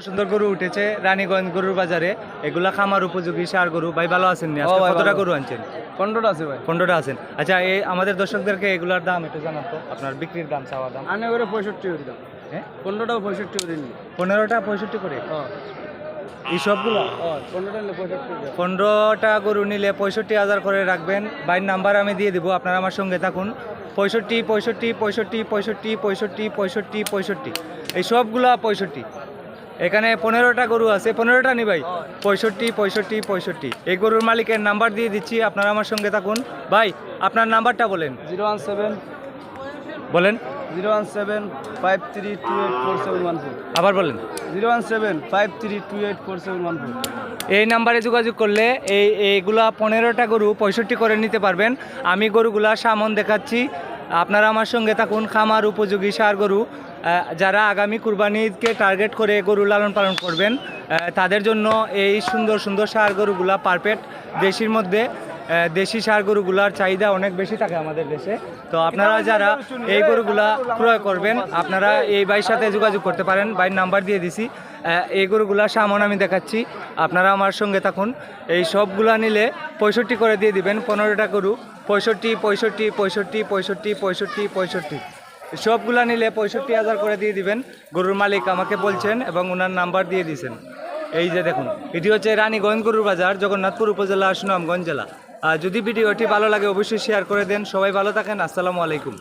সুন্দর গরু উঠেছে রানীগঞ্জ গরুর বাজারে। এগুলা খামার উপযোগী সার গরু। ভাই ভালো আছেন কতটা গরু আনছেন? পনেরোটা আছে ভাই। পনেরোটা আছেন। আচ্ছা এই আমাদের দর্শকদেরকে এগুলার দাম একটু জানান তো। আপনার বিক্রির দাম চাওয়া দাম। আনে করে পঁয়ষট্টি করে দাম। হ্যাঁ পনেরোটা পঁয়ষট্টি করে নিই পনেরোটা পঁয়ষট্টি করে? এই সবগুলো? পনেরোটা গরু নিলে পঁয়ষট্টি হাজার করে রাখবেন। বাইর নাম্বার আমি দিয়ে দিব আপনারা আমার সঙ্গে থাকুন। পঁয়ষট্টি পঁয়ষট্টি পঁয়ষট্টি পঁয়ষট্টি পঁয়ষট্টি পঁয়ষট্টি পঁয়ষট্টি। এই সবগুলা পঁয়ষট্টি। এখানে পনেরোটা গরু আছে পনেরোটা নি ভাই? পঁয়ষট্টি পঁয়ষট্টি পঁয়ষট্টি। এই গরুর মালিকের নাম্বার দিয়ে দিচ্ছি আপনারা আমার সঙ্গে থাকুন। ভাই আপনার নাম্বারটা বলেন। জিরো ওয়ান সেভেন বলেন। Zero one seven five three two eight four seven one four. আবার বলেন। Zero one seven five three two eight four seven one four. এই নাম্বারে যোগাযোগ করলে এই এইগুলা পনেরোটা গরু পঁয়ষট্টি করে নিতে পারবেন। আমি গরুগুলা সামন দেখাচ্ছি। আপনারা আমার সঙ্গে থাকুন খামার উপযোগী সার গরু। যারা আগামী কুরবানিকে টার্গেট করে গরু লালন পালন করবেন তাদের জন্য এই সুন্দর সুন্দর সার গরুগুলা পারফেক্ট। দেশির মধ্যে দেশি সার গরুগুলার চাহিদা অনেক বেশি থাকে আমাদের দেশে। তো আপনারা যারা এই গরুগুলা ক্রয় করবেন আপনারা এই ভাইয়ের সাথে যোগাযোগ করতে পারেন। ভাইয়ের নাম্বার দিয়ে দিছি। এই গরুগুলা সামন আমি দেখাচ্ছি। আপনারা আমার সঙ্গে থাকুন। এই সবগুলা নিলে পঁয়ষট্টি করে দিয়ে দিবেন পনেরোটা গরু। পঁয়ষট্টি পঁয়ষট্টি পঁয়ষট্টি পঁয়ষট্টি পঁয়ষট্টি পঁয়ষট্টি। সবগুলা নিলে পঁয়ষট্টি হাজার করে দিয়ে দিবেন। গরুর মালিক আমাকে বলছেন এবং ওনার নাম্বার দিয়ে দিয়েছেন এই যে দেখুন, এটি হচ্ছে রানীগঞ্জ গরুর বাজার, জগন্নাথপুর উপজেলা, সুনামগঞ্জ জেলা। আর যদি ভিডিওটি ভালো লাগে, অবশ্যই শেয়ার করে দেন। সবাই ভালো থাকেন, আসসালামু আলাইকুম।